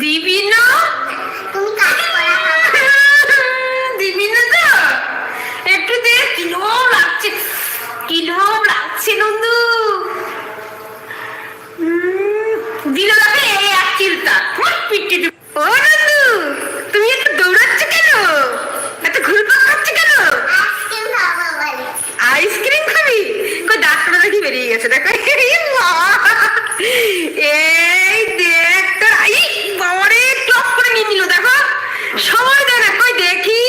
দিবি না? তুমি কাজ করা দিবি না তো? একটু দে কিরম লাগছে। কিরম লাগছে নন্দু। দিল লাগে এই এক চিলটা ফুট পিটে ও নন্দু তুমি একটু দৌড়াচ্ছ কেন? এত ঘুরপাক খাচ্ছ কেন? আইসক্রিম আইসক্রিম খাবি? কই ডাক্তার দেখি বেরিয়ে গেছে দেখো এই মা! এই দেখ তোর আই বাবারে টপ করে নিয়ে নিল দেখো সময় দে না কই দেখি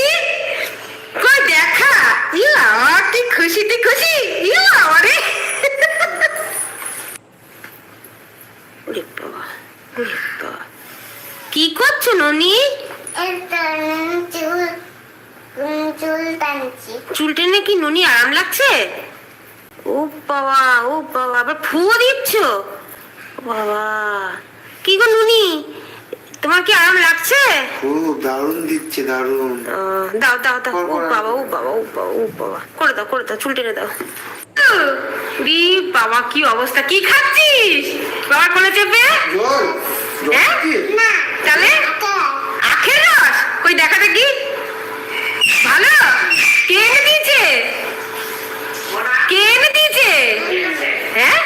কই দেখা ইয়া কি খুশি তুই খুশি ইয়া আমারে ওরে বাবা ওরে বাবা কি করছ ননি এটা, উম, চুল উম, চুল টানছি চুল টেনে কি ননি আরাম লাগছে ও বাবা ও বাবা আবার ফুয়ো দিচ্ছ ও বাবা কি গো নুনি তোমার কি আরাম লাগছে খুব দারুণ। দাও দাও দাও ও বাবা ও বাবা ও বাবা ও বাবা। করে দাও করে দাও চুল টেনে দাও। রি বাবা কি অবস্থা? কি খাচ্ছিস? বাবা কোলে চেপে? হ্যাঁ? তাহলে? আখের রস? কই দেখা দেখি। ভালো? কে এনে দিয়েছে? কে এনে দিয়েছে? হ্যাঁ?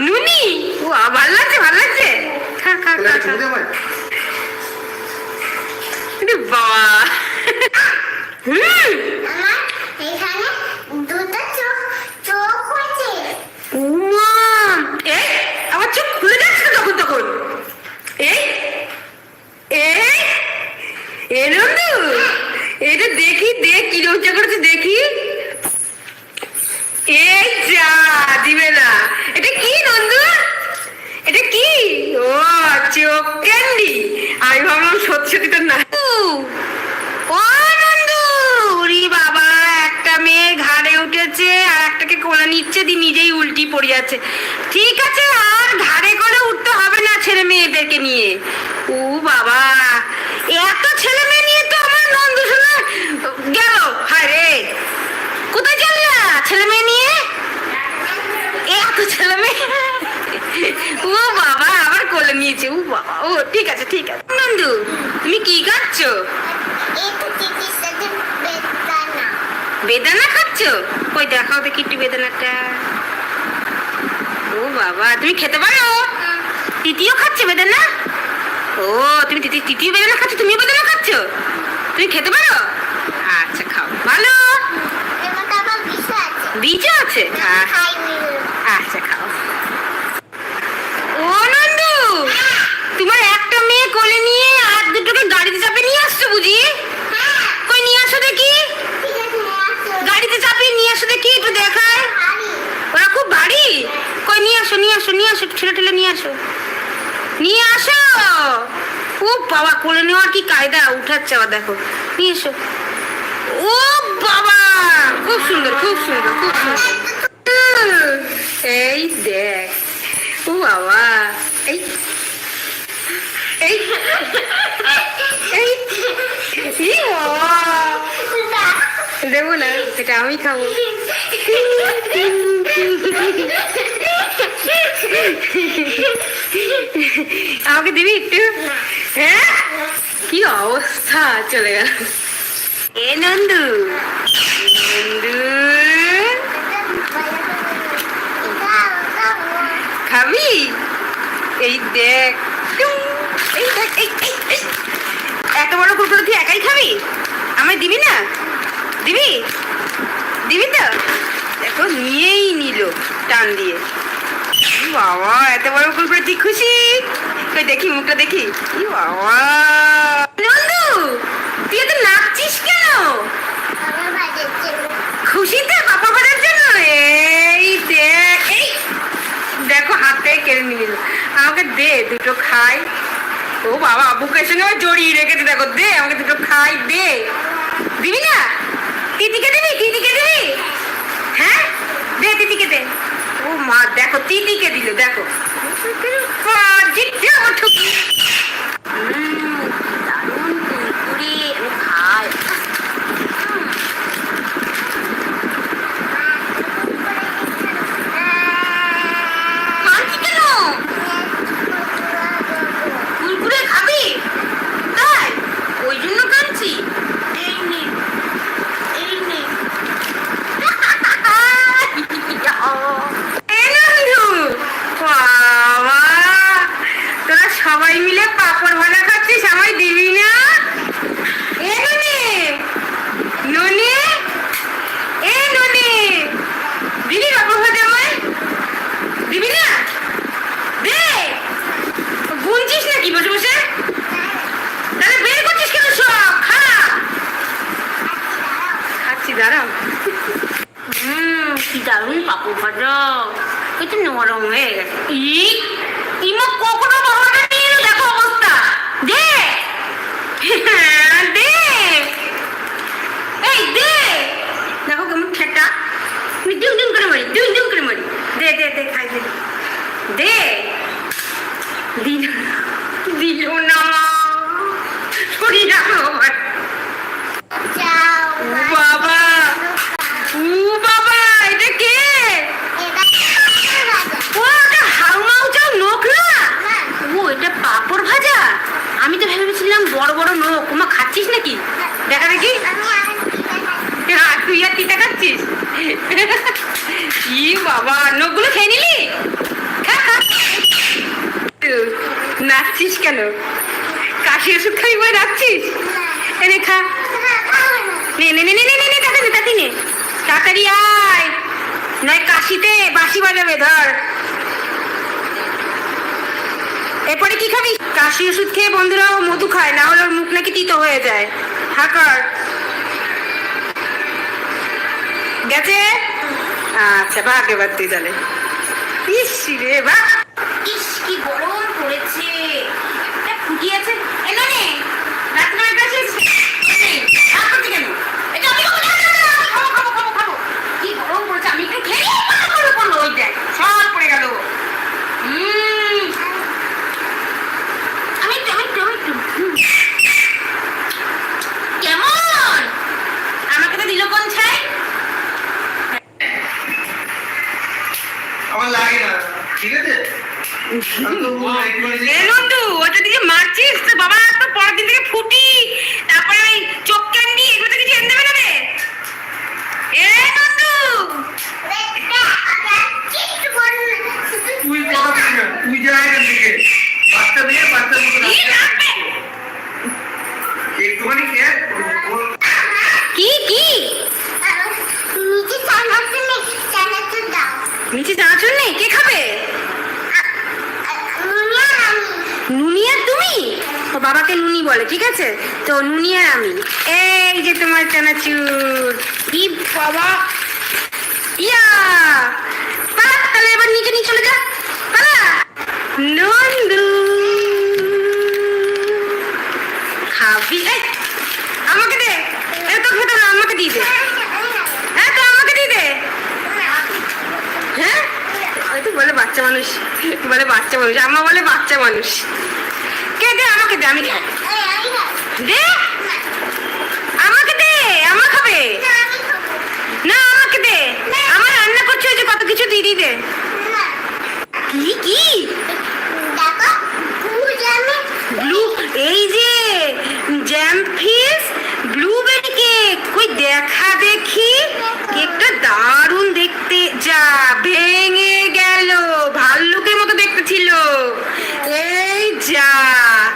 নুনি? ও ভালো লাগছে ভালো লাগছে। খা খা খা খা। বাবা এখানে দুটো চোখ চোখ হয়েছে এই আমার চোখ খুলে যাচ্ছে তখন তখন। এই এই এটা দেখি দেখ কি রোজা করেছে দেখি। এই যা দিবে না। এটা কি নন্দু? এটা কি? ও চোখ ক্যান্ডি। আমি ভাবলাম সত্যি সত্যি তো না। ও নন্দু বাবা, একটা মেয়ে ঘাড়ে উঠেছে, আর একটাকে কোলে নিচ্ছে দি নিজেই উল্টি পড়ে যাচ্ছে। ঠিক আছে, আর ঘাড়ে করে উঠতে হবে না ছেলে মেয়েদেরকে নিয়ে। ও বাবা, এত ছেলে মেয়ে নিয়ে তো আমার নন্দু শোনা গেল। হায় রে, কোথায় চললা ছেলে মেয়ে নিয়ে? এত ছেলে মেয়ে। ও বাবা আবার কোলে নিয়েছে। ও বাবা ও ঠিক আছে ঠিক আছে। নন্দু তুমি কি খাচ্ছো? বেদানা। খাচ্ছ? কই দেখাও দেখি একটু বেদানাটা। ও বাবা তুমি খেতে পারো? তৃতীয় খাচ্ছে বেদানা? ও তুমি তৃতীয় বেদানা খাচ্ছ? তুমিও বেদানা খাচ্ছ? তুমি খেতে পারো? আচ্ছা খাও। ভালো? বীজও আছে। আচ্ছা খাও। ও নন্দু তোমার একটা মেয়ে কোলে নিয়ে আর দুটোকে গাড়িতে চাপে নিয়ে আসছো বুঝি? কই নিয়ে আসো দেখি। গাড়িতে চাপিয়ে নিয়ে আসো দেখি, একটু দেখায়। ওরা খুব ভারী। কই নিয়ে আসো নিয়ে আসো নিয়ে আসো ঠেলে ঠেলে নিয়ে আসো। নিয়ে আসো! ও বাবা, কোলে নেওয়ার কি কায়দা? উঠাচ্ছে আবার দেখো। নিয়ে এসো। ও বাবা! খুব সুন্দর খুব সুন্দর খুব সুন্দর। এই দেখ। ও বাবা এই এই এই দেবো না এটা আমি খাব আমাকে দিবি একটু হ্যাঁ কি অবস্থা চলে গেল এ নন্দু নন্দু খাবি এই দেখ এই দেখ, এই। এত বড় কুকুর তুই একাই খাবি? আমায় দিবি না? দিবি? দিবি তো? দেখো নিয়েই নিল টান দিয়ে। বাবা এত বড় কুকুর তুই খুশি? কই দেখি মুখটা দেখি। ই বাবা। নন্দু তুই এত নাচছিস কেন আমার বাড়ির জন্য খুশিতে পাপা বাজার জন্য এই দেখ এই দেখো হাতে কেড়ে নিয়ে নিল। আমাকে দে, দুটো খাই। ও বাবা, বুকের সঙ্গে আমার জড়িয়ে রেখেছে, দেখো, দে, আমাকে দুটো খাই, দে। দিবি না? তিতিকে দিবি? তিতিকে দিবি? হ্যাঁ? দে, তিতিকে দে। ও মা, দেখো, তিতিকে দিল, দেখো উম, দারুণ কুরকুরে আমি খাই কাঁদছি কেন কুরকুরে খাবি তাই ওই জন্য কাঁদছি এই নে এই নে এ নন্দু, বাবা, তোরা সবাই মিলে পাপড় ভাজা খাচ্ছিস আমায় দিবি না এ ননি ননি এ ননি দিবি পাপড় ভাজা আমায় দিবি না দে গুনছিস নাকি বসে বসে তাহলে বের করছিস কেন সব খা খাচ্ছি দাঁড়াও হুম কি দারুণ পাপড় ভাজা একটু নরম হয়ে গেছে ই ইমা কখনো বাবাটা নিয়ে এলো দেখো অবস্থা দে হ্যাঁ, দে এই দে দেখো কেমন ঠেটা আমি ডিম ডিম করে ডিম ডিম করে মারি। দে দে দে খাই দে দে। দিল দিল না। শরীর রাখো আমার ও বাবা। ও বাবা এটা কে। ও হাউমাউ নোক না? ও এটা পাপড় ভাজা? আমি তো ভেবেছিলাম বড় বড় নোক ওমা খাচ্ছিস নাকি? দেখা দেখি। হ্যাঁ, তুই আর তিতা খাচ্ছিস? ই বাবা নখগুলো খেয়ে নিলি? নাচছিস কেন? কাশি ওষুধ খাবি বলে নাচছিস? এনে খা। নে নে নে নে নে নে তাড়াতাড়ি নে, তাড়াতাড়ি নে। তাড়াতাড়ি আয়। নয় কাশিতে বাঁশি বাজাবে ধর। এরপরে কি খাবি? কাশি ওষুধ খেয়ে বন্ধুরা মধু খায় না হলে ওর মুখ নাকি তিতো হয়ে যায়। হাকার গেছে? আচ্ছা ভাগ বাদ দিয়ে তাহলে। ইস রে বাহ ইস কি গরম পড়েছে একটা ফুটি আছে এ ননে রাত্রে কাছে কেন এটা আমি খাব না, না, না, আমি খাব খাব খাব খাব কি গরম পড়েছে আমি একটু খেয়ে নিই, পড়ল, পড়ল, পড়ল, ওই দেখ সব পড়ে গেল উম, আমি একটু আমি একটু আমি একটু হুম। কেমন আমাকে তো দিল কোন ছাই আমার লাগে না ঠিক আছে আমি তো বলব একটুখানি যে- এ নন্দু ওটা দিকে মারছিস তো বাবা তো পরের দিন থেকে ফুটি তারপরে ওই চোখ ক্যান্ডি এগুলো তো কিছু এনে দেবে না রে এ নন্দু এটা আমার কিচ্ছু বলো না। তুই কথা বলিস না, তুই যা এখান থেকে বাচ্চা মেয়ে বাচ্চার মতো কি রাস্তায় রাখবে? একটুখানি খেয়ে ওর- কি কি আমার নিচে চানাচুর নেই, চানাচুর দাও। নিচে চানাচুর নেই কে খাবে নুনিয়া আমি। নুনিয়া তুমি তো বাবাকে নুনি বলে ঠিক আছে আমি এই যে তোমার চানাচুর। কি বাবা। ইয়া! পালা তাহলে এবার নিচে নিয়ে চলে যা। পালা। নন্দু। খাবি? আমাকে দে। এ তো খেতে আমাকে দিয়ে দে। হ্যাঁ তো আমাকে দিয়ে দে। হ্যাঁ? ওই তো বলে বাচ্চা মানুষ। বলে বাচ্চা মানুষ। আম্মা বলে বাচ্চা মানুষ। কে দে? আমাকে দে আমি আমি খাই। দে। আমাকে দে আমা খাবে। না, আমাকে দে। আমার রান্না করছে যে কত কিছু দিয়ে দি। কি কি? ব্লু এই যে জ্যাম ফিস ব্লুবেরি কেক কই দেখা দেখি। কেকটা দারুণ দেখতে। যা ভেঙে গেল ভাল্লুকের মতো দেখতে ছিল এই যা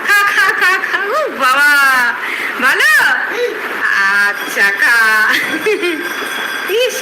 খা টাকা ইস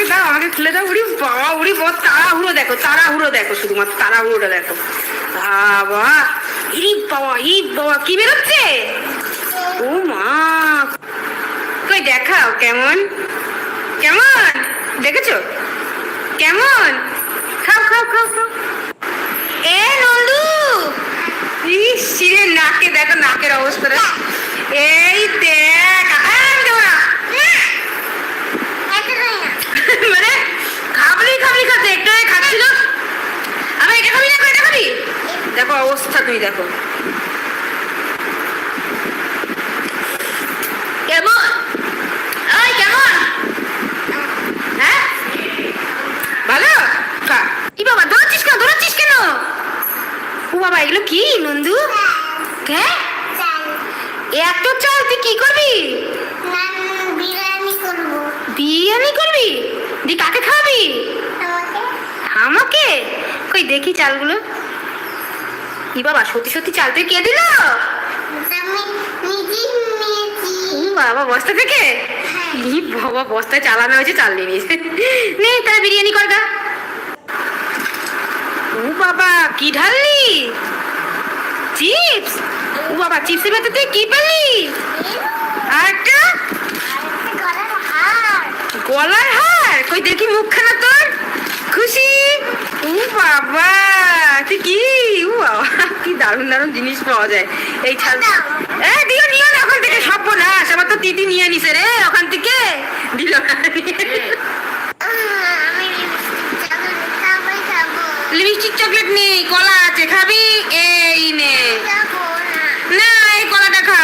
আমাকে দাও, আমাকে খুলে দাও, উড়ি, বাবা উড়ি বাবা তাড়াহুড়ো দেখো তাড়াহুড়ো দেখো শুধুমাত্র, তাড়াহুড়োটা দেখো। বাবা ই বাবা ই বাবা, কি বেরোচ্ছে? ও মা। কই দেখাও, কেমন? কেমন? দেখেছ? কেমন? খাও খাও খাও খাও। এ নন্দু! ইস, রে, নাকে দেখো, নাকের অবস্থাটা এই দেখ আহ, দেবো না। এটা নয় না মানে খাবলি খাবলি খাতে একটা খাচ্ছিল। আমি এটা খাবি দেখো এটা খাবি? দেখো অবস্থা তুমি দেখো। কেমন? ওই কেমন? হ্যাঁ? ভালো? কি বাবা দৌড়াচ্ছিস কেন? দৌড়াচ্ছিস কেন? ও বাবা এগুলো কি নন্দু? হ্যাঁ এত চাল তুই কি করব। বিরিয়ানি করবি? দি কাকে খাওয়াবি? আমাকে? কই দেখি চালগুলো। কি বাবা সত্যি সত্যি চাল তুই কে দিল? বাবা বস্তা থেকে? ই বাবা বস্তায় চালানো হয়েছে চাল নিয়ে নিয়েছে। নে তাহলে বিরিয়ানি কর গা। ও বাবা কি ঢাললি? চিপস? ও বাবা চিপসের ভেতর তুই কি পেলি? আরেকটা গলার হার? কই দেখি মুখখানা তোর? খুশি? ও বাবা তুই কি? ও বাবা কি দারুণ দারুণ জিনিস পাওয়া যায়। এই ছাল এ দিও নিও না ওখান থেকে সব না আমার তো তিতি নিয়ে নিছে রে ওখান থেকে। দিল না। লিপস্টিক চকলেট নেই কলা আছে খাবি? এই নে। না না এই কলাটা খা।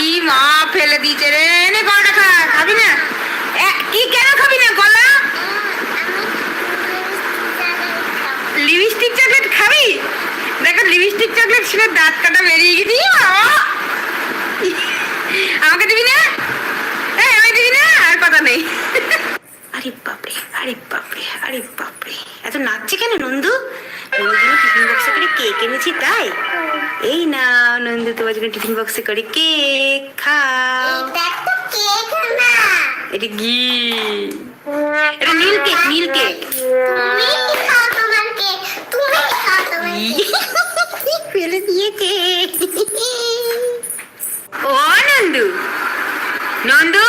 ই মা ফেলে দিয়েছে রে। নে কলাটা খা খাবি না এ, কি কেন খাবি না কলা আমি লিপস্টিক চকলেট খাবি দেখো লিপস্টিক চকলেট ছিল দাঁত কাটা বেরিয়ে গেছি আমাকে দিবি না? এই আমি দিবি না? আর কথা নেই। আরে বাপরে আরে বাপরে আরে বাপরে। এত নাচছে কেন নন্দু? নন্দুর জন্য টিফিন বক্সে করে কেক এনেছি তাই? এই না নন্দু তোমার জন্য টিফিন বক্সে করে কেক খাও। এটা না এটা ঘি। এটা নীল কেক নীল কেক তুমি খাও তোমার কেক তুমি খাও তোমার কেক ফেলে দিয়েছে ও নন্দু নন্দু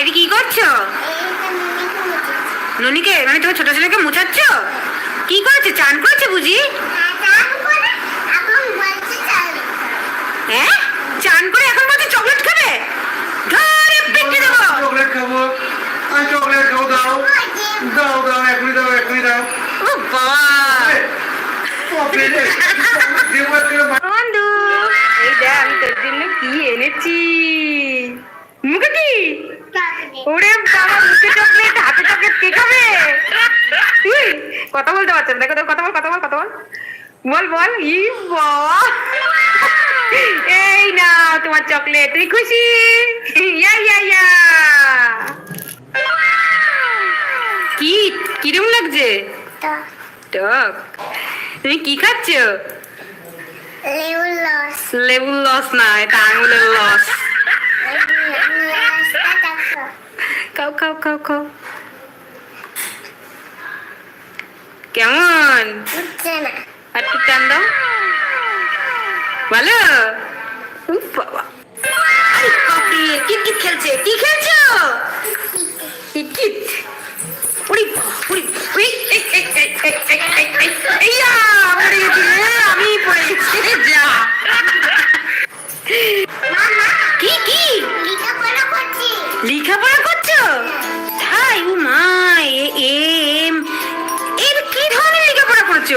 এটা কি করছ ননিকে মানে তোমার ছোট ছেলেকে মুছাচ্ছ কি করেছে চান করেছে বুঝি চান করে এখন বলছে চাল হ্যাঁ চান করে এখন বলছে চকলেট খাবে ধরে পেটে দেবো চকলেট খাব আমি চকলেট খাব দাও দাও দাও এখনই দাও এখনই দাও ও বাবা বন্ধু এই দেখ আমি তোর জন্য কি এনেছি? মুখে কি? ওরে বাবা মুখে চকলেট হাতে চকলেট কে খাবে? তুই কথা বলতে পারছেন দেখো দেখো কথা বল কথা বল কথা বল। বল বল। ই বাবা। এই না তোমার চকলেট। তুই খুশি? ইয়া ইয়া ইয়া। কি? কিরম লাগছে? টক। তুমি কি খাচ্ছ? লেবুর লস না এটা আঙুলের লস খাও খাও খাও খাও। কেমন? একটু টান দাও। ভালো? বাবা। কিটকিট খেলছে? কি খেলছো? কিটকিট। উড়ি উড়ি উড়ি। লেখাপড়া করছ। তাই ও এম। এর কি ধরনের লেখাপড়া করছ?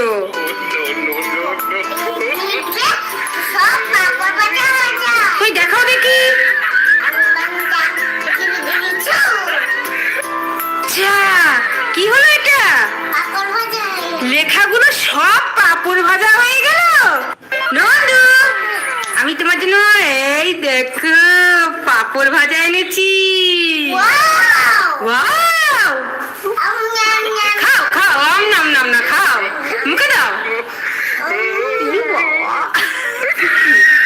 দেখাও দেখি। সব পাপুর ভাজা হয়ে গেল। নন্দু আমি তোমার জন্য এই দেখো পাপড় ভাজা এনেছি। খাও খাও অম নাম নাম না খাও। মুখে দাও।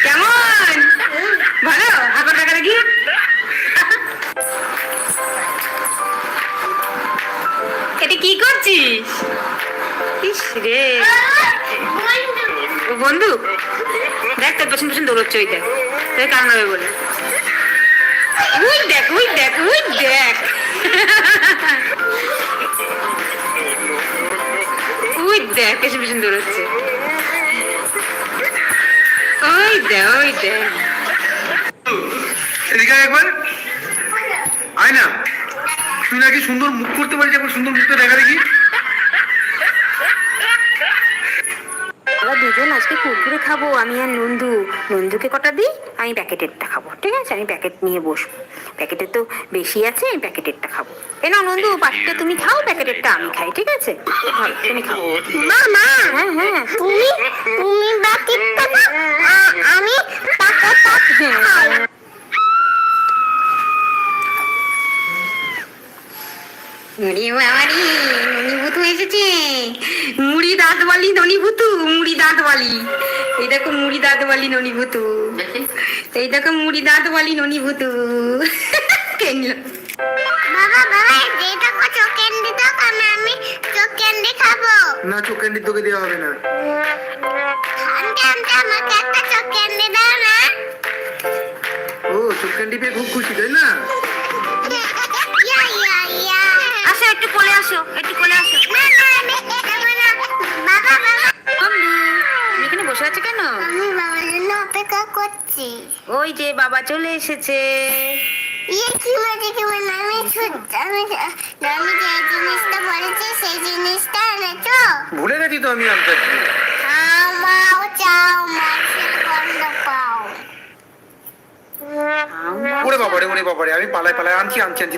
কেমন? ভালো? হাঁকর টাকা কি এটা কি করছিস? রে। ও বন্ধু, দেখ তোর পেছন পেছন দৌড়চ্ছে ওই দেখ। তোর কারণ হবে বলে। উই দেখ উই দেখ উই দেখ। উই দেখ, পেছন পেছন দৌড়চ্ছে। ওই দেখ ওই দেখ। এদিকে একবার। আয় না। তুই নাকি সুন্দর মুখ করতে পারিস, একবার সুন্দর মুখটা দেখা দেখি। আমরা দুজন আজকে কুরকুরে খাব আমি আর নন্দু। নন্দুকে কটা দিই? আমি প্যাকেটেরটা খাব ঠিক আছে? আমি প্যাকেট নিয়ে বসবো। প্যাকেটে তো বেশি আছে আমি প্যাকেটেরটা খাব। এ না নন্দু পাঁচটা তুমি খাও প্যাকেটেরটা আমি খাই ঠিক আছে? তুমি খাও। মা মা! হ্যাঁ হ্যাঁ। তুমি তুমি আ- আমি টাকাটা খাই। মুড়ি বাবারি ননি ভুতু এসেছে। মুড়ি দাঁত বালি ননি ভুতু মুড়ি দাঁত বালি এই দেখো মুড়ি দাঁত বালি ননি ভুতু এই দেখো মুড়ি দাঁত বালি ননি ভুতু কে নিল? বাবা বাবা যেটা কো চোখ ক্যান্ডি দাও আমি আমি চোখ ক্যান্ডি খাব। না চোখ ক্যান্ডি তোকে দেওয়া হবে না। আনতে আনতে আমাকে একটা চোখ ক্যান্ডি দাও না। ও চোখ ক্যান্ডি পেয়ে খুব খুশি তাই না? আসো একটু কোলে আসো একটু কোলে আসো। এখানে বসে আছো কেন? আমি বাবার জন্য অপেক্ষা করছি ওই যে বাবা চলে এসেছে। ইয়ে কি মজা কি মজা আমি আমি আমি যে জিনিসটা বলেছি সেই জিনিসটা এনেছো ভুলে গেছি তো আমি আনতে আমাও চাও মাছের গন্ধ পাও ওরে বাবারে ওরে বাবারে আমি পালায় পালায় আনছি আনছি আনছি।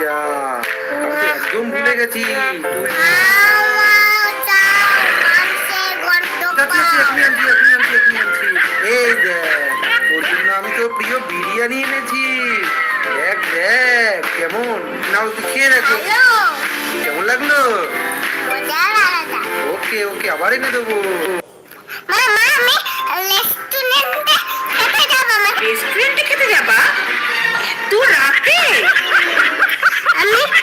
যা। আমি তো একদম ভুলে গেছি। তুই আচ্ছা, আচ্ছা। এই তোর জন্য আমি তো প্রিয় বিরিয়ানি এনেছি। দেখ দেখ কেমন? নাও তুই খেয়ে দেখো। কেমন লাগল? ওকে ওকে আবার এনে দেবো। রেস্টুরেন্টে খেতে যাব? এত রাতে?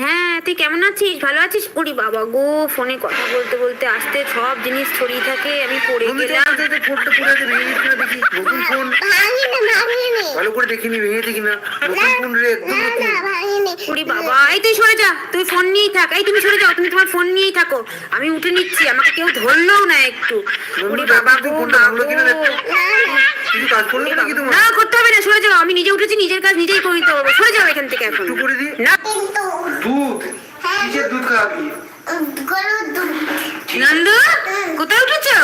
হ্যাঁ তুই কেমন আছিস? ভালো আছিস? ওরে বাবা গো ফোনে কথা বলতে বলতে আসতে সব জিনিস ছড়িয়ে থাকে আমি পড়ে গেলাম। ফোনটা পুরো আছে, ভেঙে গেছে দেখি নতুন ফোন। ভাঙিনি ভাঙিনি। ভালো করে দেখিনি ভেঙেছে কিনা? নতুন ফোন রে ওরে বাবা এই তুই সরে যা তুই ফোন নিয়েই থাক এই তুমি সরে যাও তুমি তোমার ফোন নিয়েই থাকো। আমি উঠে নিচ্ছি আমাকে কেউ ধরলেও না একটু। ওরে বাবা গো ফোনটা মা কিনা গো। দেখো। কিছু কাজ করল নাকি তোমার? না করতে হবে না সরে যাও আমি নিজে উঠেছি নিজের কাজ নিজেই করে নিতে পারব সরে যাও এখান থেকে এখন। একটু করে দিই না। কিন্তু দুধ কিসের দুধ খাওয়াবি? গরুর দুধ। নন্দু কোথায় উঠেছো?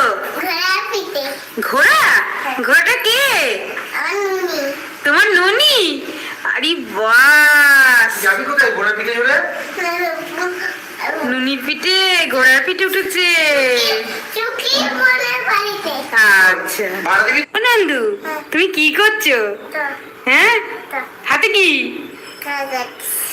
পিঠে। ঘোড়া? ঘোড়াটা কে? নুনি। তোমার ননি? আরে বাস। যাবি কোথায়? ঘোড়া পিঠে চলে নুনি পিঠে ঘোড়ার পিঠে উঠেছে। আচ্ছা। নন্দু তুমি কি করছ? হ্যাঁ? হাতে কি?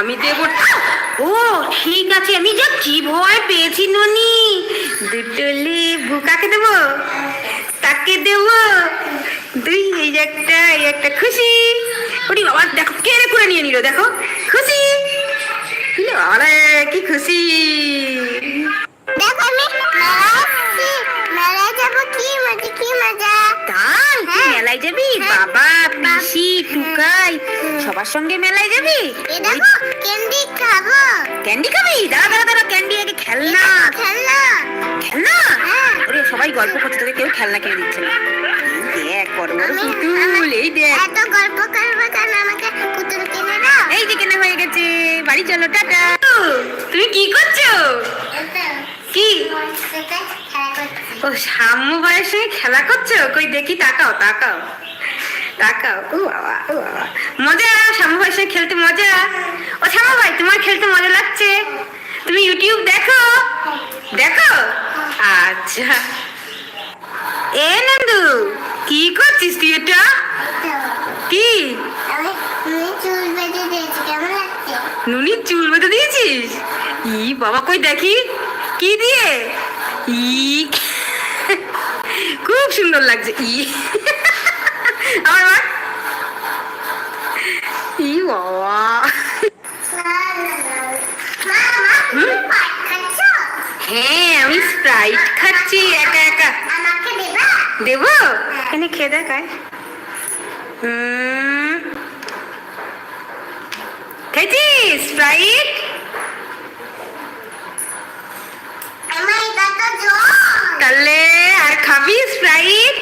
আমি দেবো ও ঠিক আছে আমি যা কি ভয় পেয়েছি ননি। দুটো লেবু কাকে দেবো? তাকে দেবো। দুই এই একটা এই একটা খুশি। ওটি বাবা দেখো কেড়ে করে নিয়ে নিল দেখো খুশি। আরে কি খুশি। দেখো আমি মেলায় যাব কি মজা কি মজা। মেলায় যাবি? বাবা পিসি টুকাই সবার সঙ্গে মেলায় যাবি? ক্যান্ডি খাব। ক্যান্ডি খাবি? দাঁড়া দাঁড়া দাঁড়া ক্যান্ডি আগে খেলনা। খেলনা। খেলনা? হ্যাঁ। ওরে সবাই গল্প করছে তোকে কেউ খেলনা কিনে দিচ্ছে না। দেখ বড় বড় পুতুল এই দেখ। এত গল্প করব কেন? আমাকে পুতুল কিনে দাও। এই যে কেনা হয়ে গেছে বাড়ি চলো টাটা। তুমি কি করছ? কি? ও সাম্য ভাইয়ের সঙ্গে খেলা করছ? কই দেখি, তাকাও তাকাও। তাকাও, ও বাবা ও বাবা। মজা, শ্যামু ভাইয়ের সঙ্গে খেলতে মজা। ও শ্যামু ভাই, তোমার খেলতে মজা লাগছে? তুমি ইউটিউব দেখো? দেখো? আচ্ছা। এ নন্দু, কি করছিস তুই এটা? কি? নুনি চুল বেঁধে দিয়েছিস? ই বাবা, কই দেখি? কি দিয়ে? ই সুন্দর লাগছে। ই। আমার ই বাবা। হ্যাঁ আমি স্প্রাইট খাচ্ছি, একা একা। দেবা? এখানে খেয়ে দেখায় হুম। খেয়েছিস স্প্রাইট আমার এটা জল। তাহলে আর খাবি স্প্রাইট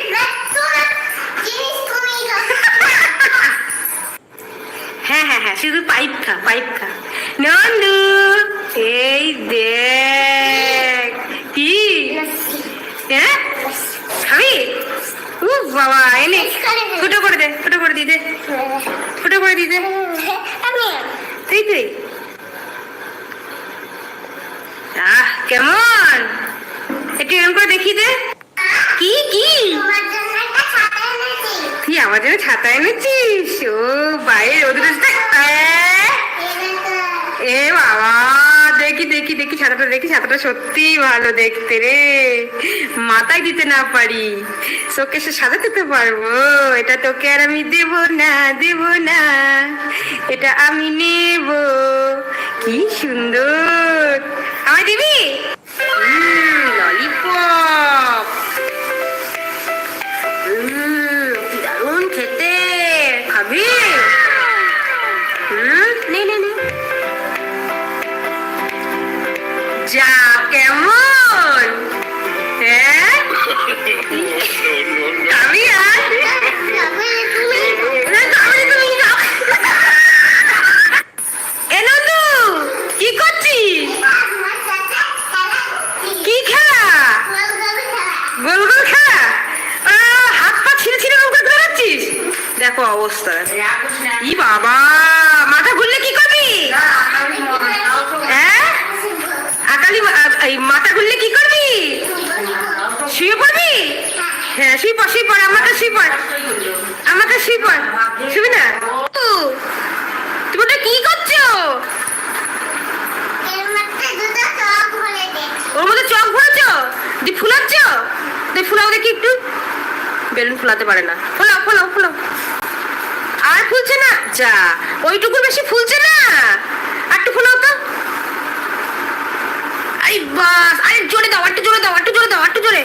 হ্যাঁ হ্যাঁ হ্যাঁ শুধু পাইপ খা পাইপ খা। নন্দু, এই দেখ, কি? হ্যাঁ? খাবি? উ বাবা, এনে। ফুটো করে দে, ফুটো করে দিয়ে দে। ফুটো করে দিয়ে দে আমি তুই তুই আহ কেমন একটু এরকম করে দেখি দে কি কি তোমার জন্য একটা ছাতা এনেছি তুই আমার জন্য ছাতা এনেছিস ও বাইরে রোদ রোদ এ বাবা, দেখি দেখি দেখি ছাতাটা দেখি ছাতাটা সত্যি ভালো দেখতে রে। মাথায় দিতে না পারি সে সাজাতে তো পারব। এটা তোকে আর আমি দেব না দেব না, এটা আমি নেব। কি সুন্দর। আমায় দিবি? খাবি বেলুন ফুলাতে পারে না। ফুলাও ফুলাও ফুলাও। আর ফুলছে না? যা, ওইটুকুর বেশি ফুলছে না। আর একটু ফুলাও তো। আরে বাস, আরে জোরে দাও একটু জোরে দাও একটু জোরে দাও একটু জোরে।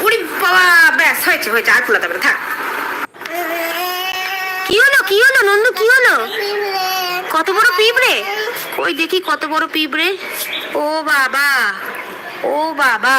উড়ি বাবা, ব্যাস, হয়েছে হয়েছে, আর ফুলাতে পারে থাক। কি হলো কি হলো, নন্দু, কি হলো? কত বড় পিঁপড়ে? ওই দেখি কত বড় পিঁপড়ে? ও বাবা ও বাবা।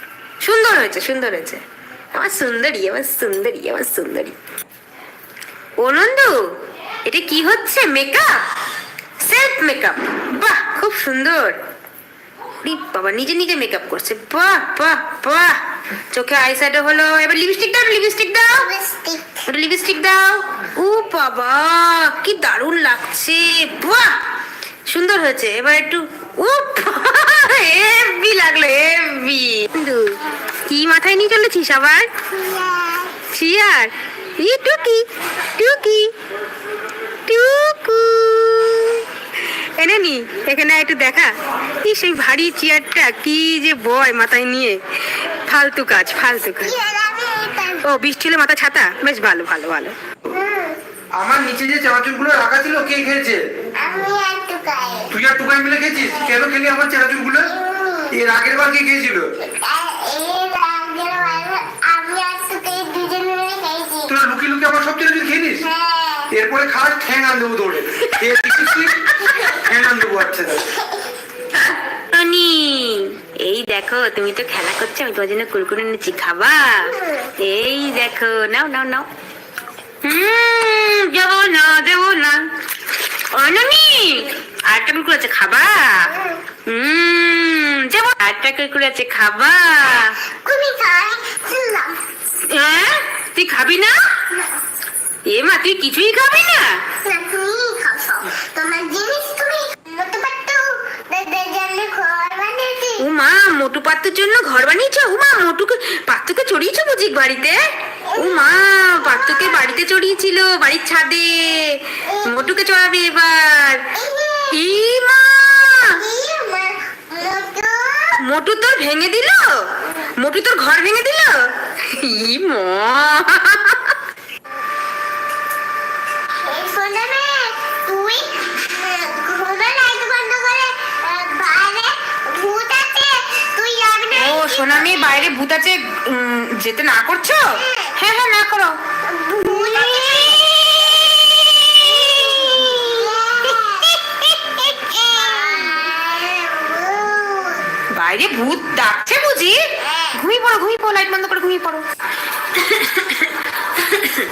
সুন্দর হয়েছে সুন্দর হয়েছে। আমার সুন্দরী আমার সুন্দরী আমার সুন্দরী। ও নন্দু এটা কি হচ্ছে? মেকআপ সেলফ মেকআপ বাহ খুব সুন্দর। বাবা নিজে নিজে মেকআপ করছে। বাহ বাহ বাহ। চোখে আই হলো এবার লিপস্টিক দাও লিপস্টিক দাও। ওটা লিপস্টিক দাও। ও বাবা কি দারুণ লাগছে। বাহ সুন্দর হয়েছে। এবার একটু ও হেভি লাগল হেভি। কি মাথায় নিয়ে চলেছিস আবার? চেয়ার ই টুকি টুকি টুকু। এনে নি এখানে একটু দেখা। কি সেই ভারী চেয়ারটা কি যে বয় মাথায় নিয়ে। ফালতু কাজ ফালতু কাজ। ও বৃষ্টি হলে মাথা ছাতা? বেশ ভালো ভালো ভালো। আমার নিচে যে চানাচুরগুলো রাখা ছিল কে খেয়েছে? তুই আর টুকাই মিলে কেন খেলি আমার চানাচুরগুলো এর আগের বার কে লুকিয়ে লুকিয়ে আমার সব হ্যাঁ এরপরে খাস, ঠ্যাং আন দেবো দৌড়ে। ঠ্যাং আন দেবো আচ্ছা এই দেখো, তুমি তো খেলা করছ, আমি তোমার জন্য কুরকুরে এনেছি, খাবা? এই দেখো, নাও নাও নাও। হুম, যাব না দেবো না। অননি আরেকটা কুরকুরে আছে খাবা? হুম আরেকটা কুরকুরে আছে খাবা? হ্যাঁ? তুই খাবি না? এ মা তুই কিছুই খাবি না? না তুমি খাও তোমার জিনিস তুমি মতো পারতো জানলে ঘর বানিয়েছি। ও মা মোটু পাত্তুর জন্য ঘর বানিয়েছো? ও মা মোটুকে পাত্তুকে চড়িয়েছো বুঝি বাড়িতে? উমা মা পাত্তুকে বাড়িতে চড়িয়েছিল বাড়ির ছাদে। মোটুকে চড়াবে এবার। মোটু তোর ভেঙে দিল? মোটু তোর ঘর ভেঙে দিল? সোনা মেয়ে বাইরে ভূত আছে যেতে না করছ? হ্যাঁ। হ্যাঁ না করো। বাইরে ভূত ডাকছে বুঝি। ঘুমিয়ে পড়ো ঘুমিয়ে পড়ো লাইট বন্ধ করে ঘুমিয়ে পড়ো।